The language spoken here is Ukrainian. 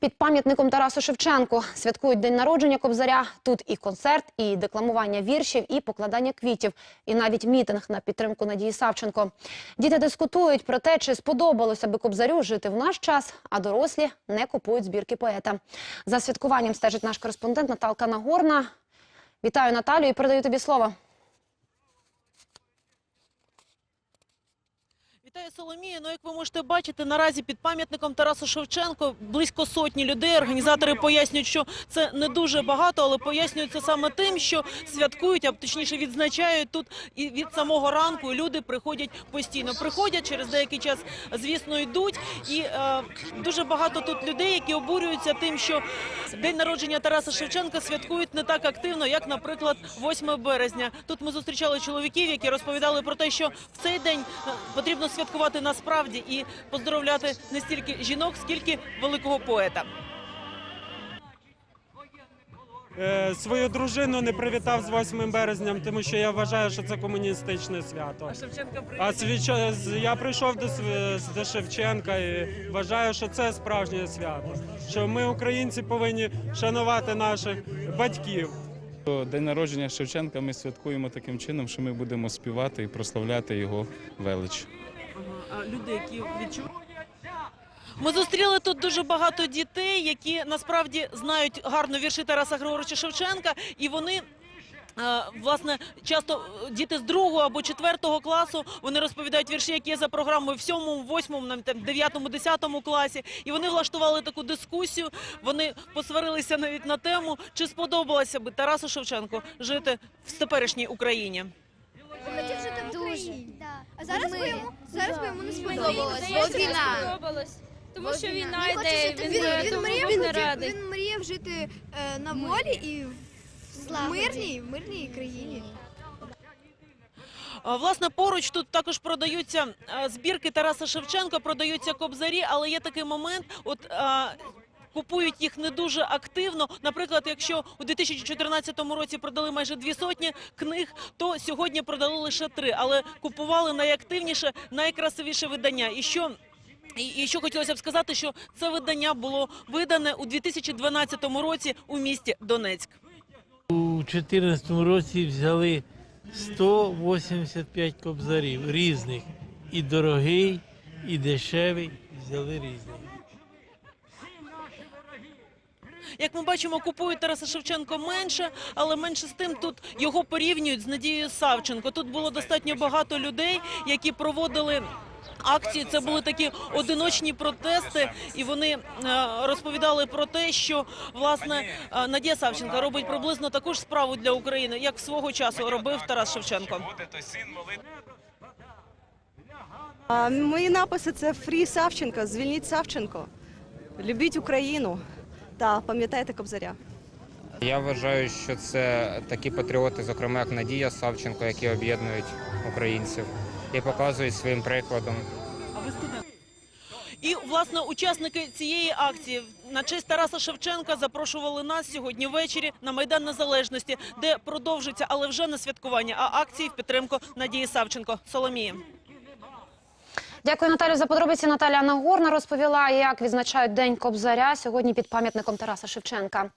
Під пам'ятником Тарасу Шевченку святкують день народження Кобзаря. Тут і концерт, і декламування віршів, і покладання квітів, і навіть мітинг на підтримку Надії Савченко. Діти дискутують про те, чи сподобалося би Кобзарю жити в наш час, а дорослі не купують збірки поета. За святкуванням стежить наш кореспондент Наталка Нагорна. Вітаю Наталю і передаю тобі слово. Вітаю Соломія. Ну, як ви можете бачити, наразі під пам'ятником Тарасу Шевченко близько сотні людей. Організатори пояснюють, що це не дуже багато, але пояснюють це саме тим, що святкують, а точніше відзначають тут і від самого ранку. Люди приходять постійно. Приходять через деякий час, звісно, йдуть. І е, дуже багато тут людей, які обурюються тим, що день народження Тараса Шевченка святкують не так активно, як, наприклад, 8 березня. Тут ми зустрічали чоловіків, які розповідали про те, що в цей день е, потрібно святкувати насправді і поздоровляти не стільки жінок, скільки великого поета. Е, Свою дружину не привітав з 8 березням, тому що я вважаю, що це комуністичне свято. Шевченка А з- я прийшов до, до Шевченка і вважаю, що це справжнє свято. Що ми, українці, повинні шанувати наших батьків. День народження Шевченка ми святкуємо таким чином, що ми будемо співати і прославляти його велич. Люди, які відчувають. Ми зустріли тут дуже багато дітей, які насправді знають гарно вірші Тараса Григоровича Шевченка, і вони. е, Власне, часто е, діти з другого або четвертого класу вони розповідають вірші, які є за програмою в сьомому, восьмому, навіть там, дев'ятому, десятому класі. І вони влаштували таку дискусію. Вони посварилися навіть на тему, чи сподобалося би Тарасу Шевченку жити в теперішній Україні. хотів жити Україні. Зараз Ми- йому зараз би йому не сподобалось. Бо війна. сподобалось. Тому що війна йде, він, він, е, він, тому мріяв, він, не радий. він мріяв жити е, на волі і в мирній, мирній країні. А, Власне, поруч тут також продаються е, збірки Тараса Шевченка, продаються кобзарі, але є такий момент, от е, купують їх не дуже активно. Наприклад, якщо у 2014 році продали майже дві сотні книг, то сьогодні продали лише три, але купували найактивніше, найкрасивіше видання. І що і, що хотілося б сказати, що це видання було видане у 2012 році у місті Донецьк. У 2014 році взяли 185 кобзарів різних. І дорогий, і дешевий. Взяли різних. Як ми бачимо, купують Тараса Шевченко менше, але менше з тим тут його порівнюють з Надією Савченко. Тут було достатньо багато людей, які проводили. Акції це були такі одиночні протести, і вони е, розповідали про те, що власне е, Надія Савченко робить приблизно таку ж справу для України, як свого часу робив Тарас Шевченко. Мої написи це Фрі Савченко, звільніть Савченко, любіть Україну та пам'ятайте Кобзаря. Я вважаю, що це такі патріоти, зокрема як Надія Савченко, які об'єднують українців і показують своїм прикладом. І власне учасники цієї акції на честь Тараса Шевченка запрошували нас сьогодні ввечері на майдан Незалежності, де продовжиться, але вже не святкування, а акції в підтримку Надії Савченко. Соломії. Дякую, Наталю, за подробиці. Наталя Нагорна розповіла, як відзначають День Кобзаря сьогодні під пам'ятником Тараса Шевченка.